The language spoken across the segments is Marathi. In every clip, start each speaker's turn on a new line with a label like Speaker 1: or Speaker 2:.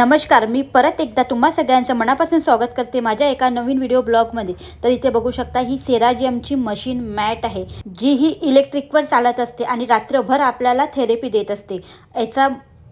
Speaker 1: नमस्कार मी परत एकदा तुम्हा सगळ्यांचं मनापासून स्वागत करते माझ्या एका नवीन व्हिडिओ ब्लॉगमध्ये. तर इथे बघू शकता ही सेराजियमची मशीन मॅट आहे जी ही इलेक्ट्रिकवर चालत असते आणि रात्रभर आपल्याला थेरपी देत असते. याचा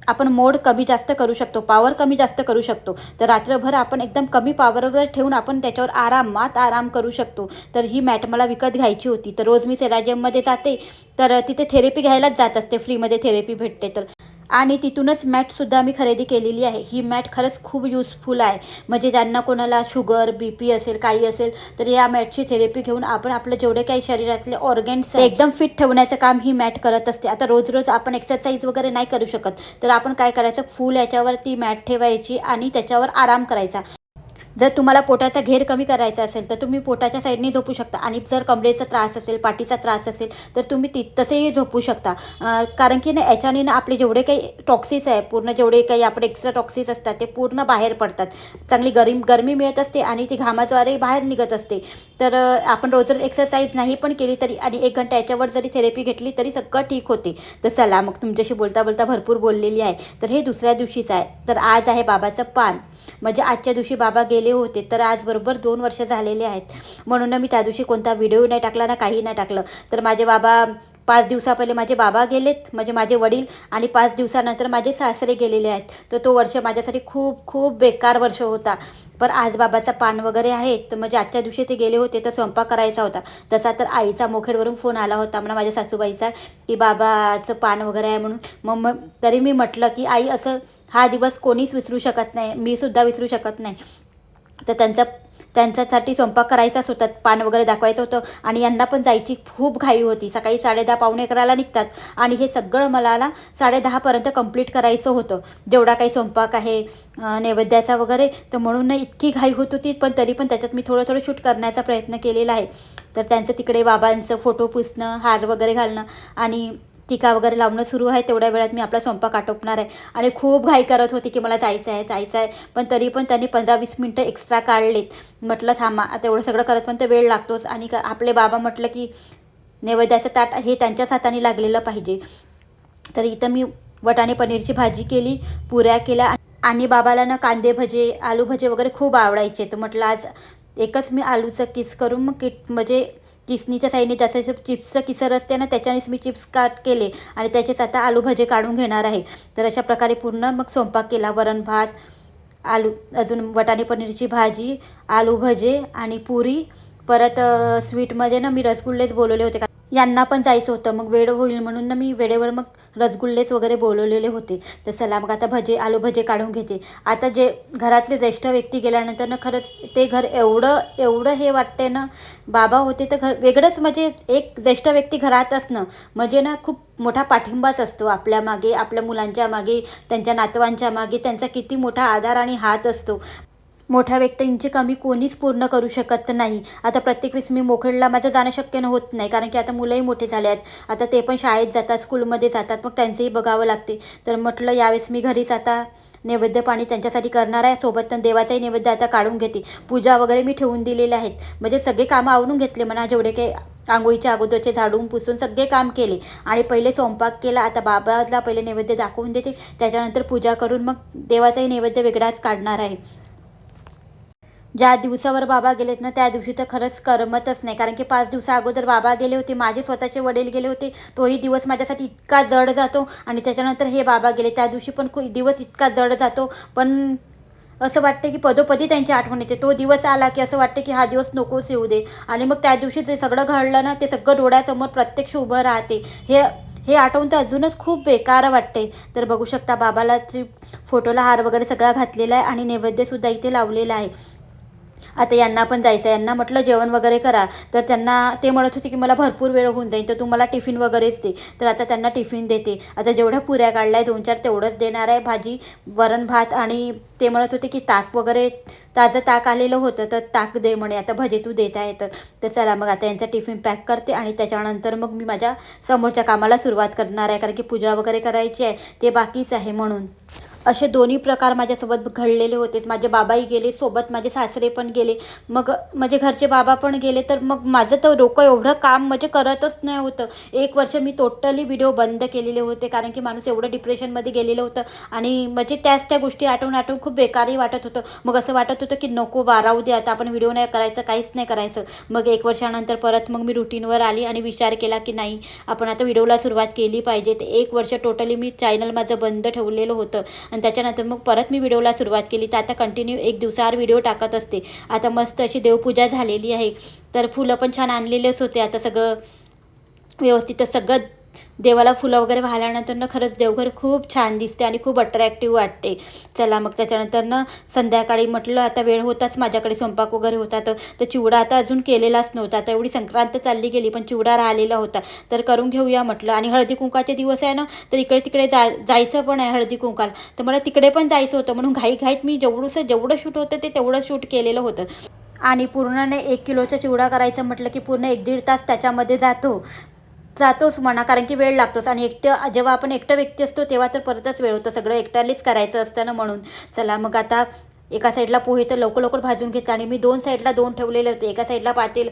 Speaker 1: आपण मोड कमी जास्त करू शकतो पॉवर कमी जास्त करू शकतो. तर रात्रभर आपण एकदम कमी पॉवरवर ठेवून आपण त्याच्यावर आरामात आराम करू शकतो. तर ही मॅट मला विकत घ्यायची होती. तर रोज मी सेराजियममध्ये जाते तर तिथे थेरपी घ्यायलाच जात असते फ्रीमध्ये थेरपी भेटते तर. आणि तिथूनच मॅटसुद्धा मी खरेदी केलेली आहे. ही मॅट खरंच खूप युजफुल आहे. म्हणजे ज्यांना कोणाला शुगर बी पी असेल काही असेल तर या मॅटची थेरपी घेऊन आपण आपलं जेवढे काही शरीरातले ऑर्गन्स एकदम फिट ठेवण्याचं काम ही मॅट करत असते. आता रोज रोज आपण एक्सरसाइज वगैरे नाही करू शकत. तर आपण काय करायचं? फुल याच्यावर ती मॅट ठेवायची आणि त्याच्यावर आराम करायचा. जर तुम्हाला पोटाचा घेर कमी करायचा असेल तर तुम्ही पोटाच्या साईडने झोपू शकता. आणि जर कमरेचा त्रास असेल पाठीचा त्रास असेल तर तुम्ही ती तसेही झोपू शकता. कारण की ना याच्याने ना आपले जेवढे काही टॉक्सिस आहे पूर्ण जेवढे काही आपले एक्स्ट्रा टॉक्सिस असतात ते पूर्ण बाहेर पडतात. चांगली गरम गरमी मिळत असते आणि ती घामाद्वारे बाहेर निघत असते. तर आपण रोज जर एक्सरसाइज नाही पण केली तरी आणि एक घंटा याच्यावर जरी थेरपी घेतली तरी सगळं ठीक होते. तर चला मग तुमच्याशी बोलता बोलता भरपूर बोललेली आहे. तर हे दुसऱ्या दिवशीचं आहे. तर आज आहे बाबाचं पान. म्हणजे आजच्या दिवशी बाबा गेले होते तर आज बरोबर दोन वर्ष झालेले आहेत. म्हणून मी त्या दिवशी कोणता व्हिडिओ नाही टाकला ना काही नाही टाकलं. तर माझे बाबा पाच दिवसा पहिले माझे बाबा गेलेत म्हणजे माझे वडील आणि पाच दिवसानंतर माझे सासरे गेलेले आहेत. तर तो वर्ष माझ्यासाठी खूप खूप बेकार वर्ष होता. पण आज बाबाचा पान वगैरे आहे तर म्हणजे आजच्या दिवशी ते गेले होते तर स्वयंपाक करायचा होता. तसा तर आईचा मोखेडवरून फोन आला होता मला माझ्या सासूबाईचा की बाबाचं पान वगैरे आहे म्हणून. मग मग तरी मी म्हटलं की आई असं हा दिवस कोणीच विसरू शकत नाही मी सुद्धा विसरू शकत नाही. तर त्यांचा त्यांच्यासाठी स्वयंपाक करायचाच होता पान वगैरे दाखवायचं होतं आणि यांना पण जायची खूप घाई होती. सकाळी साडेदहा पावणे अकराला निघतात आणि हे सगळं मला साडेदहापर्यंत कंप्लीट करायचं होतं. जेवढा काही स्वयंपाक आहे नैवेद्याचा वगैरे तर म्हणून इतकी घाई होत होती पण तरी पण त्याच्यात मी थोडं थोडं शूट करण्याचा प्रयत्न केलेला आहे. तर त्यांचं तिकडे बाबांचं फोटो पुसणं हार वगैरे घालणं आणि टिका वगैरे लावणं सुरू आहे तेवढ्या वेळात मी आपला स्वयंपाक आटोपणार आहे. आणि खूप घाई करत होती की मला जायचं आहे जायचं आहे. पण तरी पण त्यांनी पंधरा वीस मिनटं एक्स्ट्रा काढलेत. म्हटलं थांबा आता एवढं सगळं करत पण तर वेळ लागतोच. आणि का आपले बाबा म्हटलं की नैवेद्याचं ताट हे त्यांच्याच हाताने लागलेलं पाहिजे. तर इथं मी वटाणे पनीरची भाजी केली पुऱ्या केल्या. आणि बाबाला ना कांदे भजे आलू भजे वगैरे खूप आवडायचे. तर म्हटलं आज एकच मी आलूचं किस करून मग किट म्हणजे किसनीच्या साईडने जसं चिप्सचं किसर असते ना त्याच्यानेच मी चिप्स काट केले आणि त्याचेच आता आलू भजे काढून घेणार आहे. तर अशा प्रकारे पूर्ण मग स्वयंपाक केला वरण भात आलू अजून वटाणे पनीरची भाजी आलू भजे आणि पुरी. परत स्वीटमध्ये ना मी रसगुल्लेच बोलवले होते. का यांना पण जायचं होतं. मग वेळ होईल म्हणून ना मी वेळेवर मग रसगुल्लेच वगैरे बोलवलेले होते. तर चला मग आता भजे आलू भजे काढून घेते. आता जे घरातले ज्येष्ठ व्यक्ती गेल्यानंतर ना खरंच ते घर एवढं एवढं हे वाटते ना बाबा होते तर घर वेगळंच म्हणजे एक ज्येष्ठ व्यक्ती घरात असणं म्हणजे ना खूप मोठा पाठिंबाच असतो आपल्या मागे आपल्या मुलांच्या मागे त्यांच्या नातवांच्या मागे त्यांचा किती मोठा आधार आणि हात असतो. मोठ्या व्यक्तींची कमी कोणीच पूर्ण करू शकत नाही. आता प्रत्येक वेळेस मी मोखेडला माझं जाणं शक्य होत नाही कारण की आता मुलंही मोठे झाले आहेत. आता ते पण शाळेत जातात स्कूलमध्ये जातात मग त्यांचंही बघावं लागते. तर म्हटलं यावेळेस मी घरीच आता नैवेद्य पाणी त्यांच्यासाठी करणार आहे सोबत तर देवाचाही नैवेद्य आता काढून घेते. पूजा वगैरे मी ठेवून दिलेले आहेत. म्हणजे सगळे कामं आवरून घेतले म्हणा जेवढे काही आंघोळीच्या अगोदरचे झाडून पुसून सगळे काम केले. आणि पहिले स्वयंपाक केला आता बाबाला पहिले नैवेद्य दाखवून देते. त्याच्यानंतर पूजा करून मग देवाचाही नैवेद्य वेगळाच काढणार आहे. ज्या दिवसावर बाबा गेलेत ना त्या दिवशी तर खरंच करमतच नाही. कारण की पाच दिवसा अगोदर बाबा गेले होते माझे स्वतःचे वडील गेले होते तोही दिवस माझ्यासाठी इतका जड जातो. आणि त्याच्यानंतर हे बाबा गेले त्या दिवशी पण खूप दिवस इतका जड जातो. पण असं वाटतं की पदोपदी त्यांची आठवण येते. तो दिवस आला की असं वाटतं की हा दिवस नकोच येऊ दे. आणि मग त्या दिवशी जे सगळं घडलं ना ते सगळं डोळ्यासमोर प्रत्यक्ष उभं राहते. हे हे आठवून तर अजूनच खूप बेकार वाटते. तर बघू शकता बाबाला जी फोटोला हार वगैरे सगळा घातलेला आहे आणि नैवेद्यसुद्धा इथे लावलेला आहे. आता यांना पण जायचं आहे यांना म्हटलं जेवण वगैरे करा. तर त्यांना ते म्हणत होते की मला भरपूर वेळ होऊन जाईल तर तू मला टिफिन वगैरेच दे. तर आता त्यांना टिफिन देते. आता जेवढ्या पुऱ्या काढल्या आहे दोन चार तेवढंच देणार आहे. भाजी वरण भात आणि ते म्हणत होते की ताक वगैरे ताजं ताक आलेलं होतं तर ताक दे म्हणे. आता भजे तू देत आहे तर. तर चला मग आता यांचं टिफिन पॅक करते आणि त्याच्यानंतर मग मी माझ्या समोरच्या कामाला सुरुवात करणार आहे. कारण की पूजा वगैरे करायची आहे. ते बाकीच आहे म्हणून. असे दोन्ही प्रकार माझ्यासोबत घडलेले होते. माझे बाबाही गेले सोबत माझे सासरे पण गेले. मग माझे घरचे बाबा पण गेले. तर मग माझं तर डोकं एवढं काम म्हणजे करतच नाही होतं एक वर्ष मी टोटली व्हिडिओ बंद केलेले होते. कारण की माणूस एवढं डिप्रेशनमध्ये गेलेलं होतं. आणि म्हणजे त्याच त्या गोष्टी आठवून आठवून खूप बेकारही वाटत होतं. मग असं वाटत होतं की नको बारावू दे आता. आपण व्हिडिओ नाही करायचं काहीच नाही करायचं. मग एक वर्षानंतर परत मग मी रुटीनवर आली आणि विचार केला की नाही आपण आता व्हिडिओला सुरुवात केली पाहिजे. ते एक वर्ष टोटली मी चॅनल माझं बंद ठेवलेलं होतं. आणि त्याच्यानंतर मग परत मी व्हिडिओला सुरुवात केली. तर आता कंटिन्यू एक दिवसावर व्हिडिओ टाकत असते. आता मस्त अशी देवपूजा झालेली आहे. तर फुलं पण छान आणलेलेच होते. आता सगळं व्यवस्थित सगळं देवाला फुलं वगैरे वाहिल्यानंतर ना खरंच देवघर खूप छान दिसते आणि खूप अट्रॅक्टिव्ह वाटते. चला मग त्याच्यानंतर ना संध्याकाळी म्हटलं आता वेळ होताच माझ्याकडे स्वयंपाक वगैरे होता तर चिवडा आता अजून केलेलाच नव्हता. आता एवढी संक्रांत चालली गेली पण चिवडा राहिलेला होता. तर करून घेऊया म्हटलं. आणि हळदी कुंकाचे दिवस आहे ना तर इकडे तिकडे जा जायचं पण आहे हळदी कुंकाला. तर मला तिकडे पण जायचं होतं म्हणून घाईघाईत मी जेवढंसं जेवढं शूट होतं ते तेवढं शूट केलेलं होतं. आणि पूर्ण एक किलोचा चिवडा करायचं म्हटलं की पूर्ण एक दीड तास त्याच्यामध्ये जातो. जातोच म्हणा कारण की वेळ लागतोच आणि एकटं जेव्हा आपण एकटं व्यक्ती असतो तेव्हा तर परतच वेळ होतो. सगळं एकट्यानेच करायचं असतं ना म्हणून. चला मग आता एका साईडला पोहे तर लवकर लवकर भाजून घेतले आणि मी दोन साईडला दोन ठेवलेले होते. एका साईडला पातेल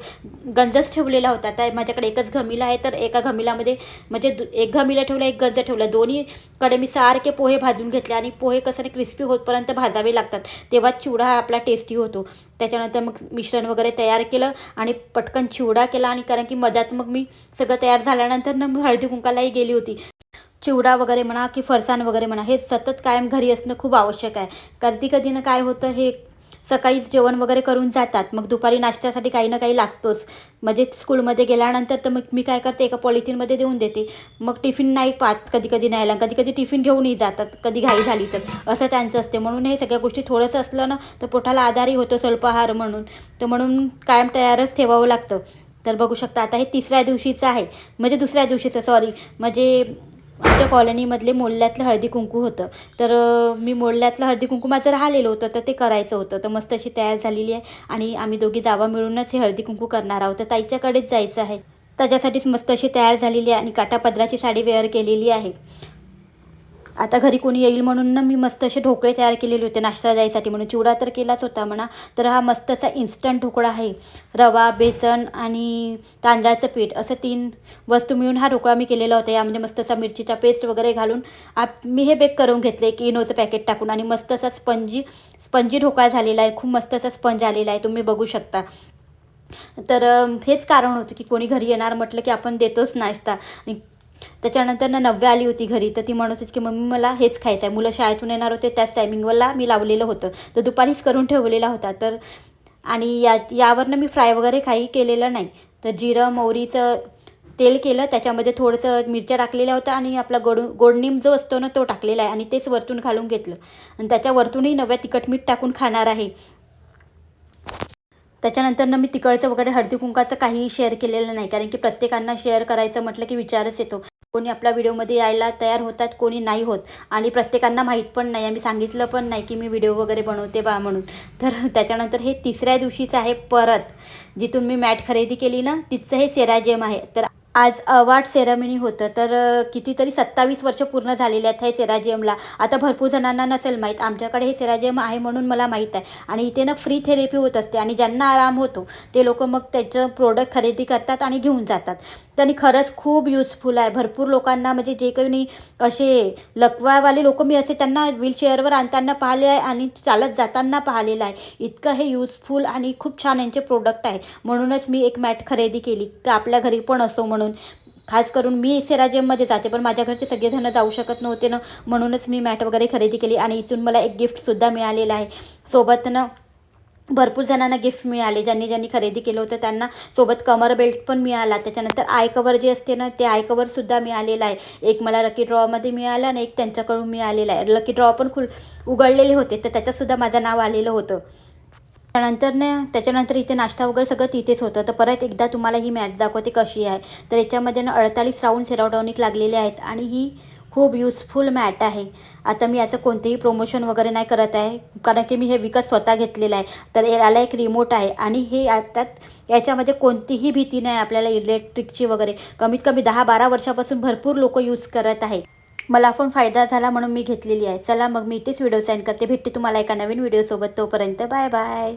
Speaker 1: गंजच ठेवलेला होता. त्या माझ्याकडे एकच घमिला आहे तर एका घमिलामध्ये म्हणजे दु- एक घमिला ठेवला एक गंज ठेवला. दोन्हीकडे मी सारखे पोहे भाजून घेतले आणि पोहे कसं क्रिस्पी होतपर्यंत भाजावे लागतात. तेव्हा चिवडा हा आपला टेस्टी होतो. त्याच्यानंतर मग मिश्रण वगैरे तयार केलं आणि पटकन चिवडा केला आणि कारण की मधात मग मी सगळं तयार झाल्यानंतर ना मी हळदी कुंकालाही गेली होती. चिवडा वगैरे म्हणा की फरसाण वगैरे म्हणा हे सतत कायम घरी असणं खूप आवश्यक आहे. कधी कधी ना काय होतं हे सकाळीच जेवण वगैरे करून जातात मग दुपारी नाश्त्यासाठी काही ना काही लागतोच. म्हणजे स्कूलमध्ये गेल्यानंतर तर मग मी काय करते एका पॉलिथिनमध्ये देऊन देते. मग टिफिन नाही पाहत कधी कधी न्यायला कधी कधी टिफिन घेऊनही जातात कधी घाई झाली तर. असं त्यांचं असते. म्हणून हे सगळ्या गोष्टी थोडंसं असलं ना तर पोटाला आधारही होतो स्वल्पाहार म्हणून. तर म्हणून कायम तयारच ठेवावं लागतं. तर बघू शकता आता हे तिसऱ्या दिवशीचं आहे. म्हणजे दुसऱ्या दिवशीचं सॉरी म्हणजे आमच्या कॉलनीमधले मोल्ल्यातलं हळदी कुंकू होतं. तर मी मोल्ल्यातलं हळदी कुंकू माझं राहिलेलं होतं तर ते करायचं होतं. तर मस्त अशी तयार झालेली आहे. आणि आम्ही दोघी जावा मिळूनच हे हळदी कुंकू करणार आहोत. तर ताईच्याकडेच जायचं आहे. त्याच्यासाठीच मस्त अशी तयार झालेली आहे. आणि काटापदराची साडी वेअर केलेली आहे. आता घरी कोणी येईल म्हणून ना मी मस्त असे ढोकळे तयार केलेले होते नाश्ता जायसाठी म्हणून. चिवडा तर केलाच होता म्हणा तर हा मस्त असा इन्स्टंट ढोकळा आहे. रवा बेसन आणि तांदळाचं पीठ असं तीन वस्तू मिळून हा ढोकळा मी केलेला होता. यामध्ये मस्त असा मिरचीचा पेस्ट वगैरे घालून आप मी हे बेक करून घेतले की इनोचं पॅकेट टाकून आणि मस्त असा स्पंजी स्पंजी ढोकळा झालेला आहे. खूप मस्त असा स्पंज आलेला आहे तुम्ही बघू शकता. तर हेच कारण होतं की कोणी घरी येणार म्हटलं की आपण देतोच नाश्ता. आणि त्याच्यानंतर ना नव्या आली होती घरी तर ती म्हणत होती की मम्मी मला हेच खायचं आहे मुलं शाळेतून येणार होते त्याच टायमिंगवरला मी लावलेलं होतं. तर दुपारीच करून ठेवलेला होता. तर आणि या यावरनं मी फ्राय वगैरे काही केलेलं नाही. तर जिरं मोहरीचं तेल केलं. त्याच्यामध्ये थोडंसं मिरच्या टाकलेल्या होत्या आणि आपला गोड गोडनिम जो असतो ना तो टाकलेला आहे. आणि तेच वरतून घालून घेतलं. आणि त्याच्या वरतूनही नव्या तिखट मीठ टाकून खाणार आहे. त्याच्यानंतर ना मी तिकडचं वगैरे हळदी कुंकाचं काहीही शेअर केलेलं नाही. कारण की प्रत्येकांना शेअर करायचं म्हटलं की विचारच येतो. कोणी आपल्या व्हिडिओमध्ये यायला तयार होतात कोणी नाही होत. आणि प्रत्येकांना माहीत पण नाही. आम्ही सांगितलं पण नाही की मी व्हिडिओ वगैरे बनवते बा म्हणून. तर त्याच्यानंतर हे तिसऱ्या दिवशीचं आहे परत. जिथून मी मॅट खरेदी केली ना तिचं हे सेराजेम आहे. तर आज अवॉर्ड सेरेमनी होतं. तर कितीतरी सत्तावीस वर्ष पूर्ण झालेले आहेत हे सेराजियमला. आता भरपूर जणांना नसेल माहीत आमच्याकडे हे सेराजियम आहे म्हणून मला माहीत आहे. आणि इथे ना फ्री थेरपी होत असते आणि ज्यांना आराम होतो ते लोक मग त्याचं प्रोडक्ट खरेदी करतात आणि घेऊन जातात. त्यांनी खरंच खूप युजफुल आहे. भरपूर लोकांना म्हणजे जे कोणी असे लकवावाले लोक मी असे त्यांना व्हीलचेअरवर आणताना पाहिले आहे आणि चालत जाताना पाहिलेलं आहे. इतकं हे युजफुल आणि खूप छान यांचे प्रोडक्ट आहे. म्हणूनच मी एक मॅट खरेदी केली. का आपल्या घरी पण असो म्हणून. खास करून मी सेराजेममध्ये जाते पण माझ्या घरचे सगळेजण जाऊ शकत नव्हते ना म्हणूनच मी मॅट वगैरे खरेदी केली आणि इथून मला एक गिफ्टसुद्धा मिळालेलं आहे. सोबत ना भरपूर जणांना गिफ्ट मिळाले ज्यांनी ज्यांनी खरेदी केलं होतं त्यांना. सोबत कमर बेल्ट पण मिळाला त्याच्यानंतर आय कवर जे असते ना ते आय कवरसुद्धा मिळालेलं आहे. एक मला लकी ड्रॉमध्ये मिळालं आणि एक त्यांच्याकडून मिळालेलं आहे. लकी ड्रॉ पण खुल उघडलेले होते तर त्याच्यातसुद्धा माझं नाव आलेलं होतं. त्यानंतर ना त्याच्यानंतर इथे नाश्ता वगैरे सगळं तिथेच होतं. तर परत एकदा तुम्हाला ही मॅट दाखवते कशी आहे. तर याच्यामध्ये ना अडतालीस राऊंड सेराटॉनिक लागलेले आहेत आणि ही खूप युजफुल मॅट आहे. आता मी याचं कोणतेही प्रोमोशन वगैरे नाही करत आहे कारण की मी हे विकत स्वतः घेतलेलं आहे. तर याला एक रिमोट आहे आणि हे आता याच्यामध्ये कोणतीही भीती नाही आपल्याला इलेक्ट्रिकची वगैरे. कमीत कमी दहा बारा वर्षापासून भरपूर लोक यूज करत आहे मला पण फायदा झाला म्हणून मी घेतलेली आहे. चला मग मी इथेच व्हिडिओ सेंड करते. भेटते तुम्हाला एका नवीन व्हिडिओसोबत तोपर्यंत बाय बाय.